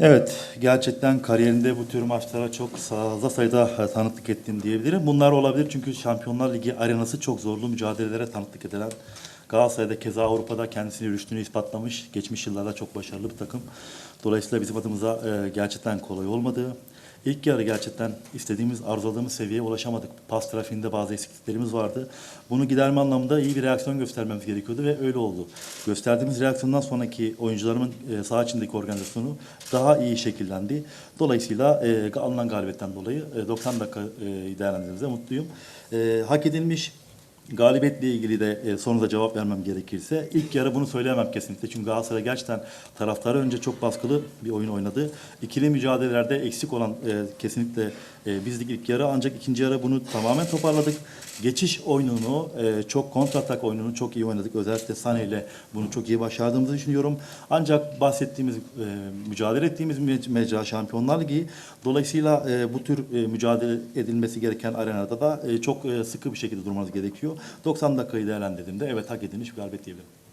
Evet, gerçekten kariyerinde bu tür maçlara çok fazla sayıda tanıklık ettim diyebilirim. Bunlar olabilir çünkü Şampiyonlar Ligi arenası çok zorlu mücadelelere tanıklık edilen Galatasaray'da keza Avrupa'da kendisini rüştünü ispatlamış. Geçmiş yıllarda çok başarılı bir takım. Dolayısıyla bizim adımıza e, gerçekten kolay olmadı. İlk yarı gerçekten istediğimiz, arzuladığımız seviyeye ulaşamadık. Pas trafiğinde bazı eksikliklerimiz vardı. Bunu giderme anlamında iyi bir reaksiyon göstermemiz gerekiyordu ve öyle oldu. Gösterdiğimiz reaksiyondan sonraki oyuncularımın e, saha içindeki organizasyonu daha iyi şekillendi. Dolayısıyla e, alınan galibiyetten dolayı e, 90 dakika e, değerlendirdiğimizde mutluyum. E, hak edilmiş Galibiyetle ilgili de e, sorunuza cevap vermem gerekirse ilk yarı bunu söyleyemem kesinlikle. Çünkü Galatasaray gerçekten taraftarı önce çok baskılı bir oyun oynadı. İkili mücadelelerde eksik olan e, kesinlikle e, bizlik ilk yarı ancak ikinci yarı bunu tamamen toparladık. Geçiş oyununu, e, çok kontratak oyununu çok iyi oynadık. Özellikle Sane ile bunu çok iyi başardığımızı düşünüyorum. Ancak bahsettiğimiz, e, mücadele ettiğimiz me- mecra Şampiyonlar Ligi. Dolayısıyla e, bu tür e, mücadele edilmesi gereken arenada da e, çok e, sıkı bir şekilde durmanız gerekiyor. 90 dakikayı değerlendirdiğimde evet hak edilmiş bir galibiyet diyebilirim.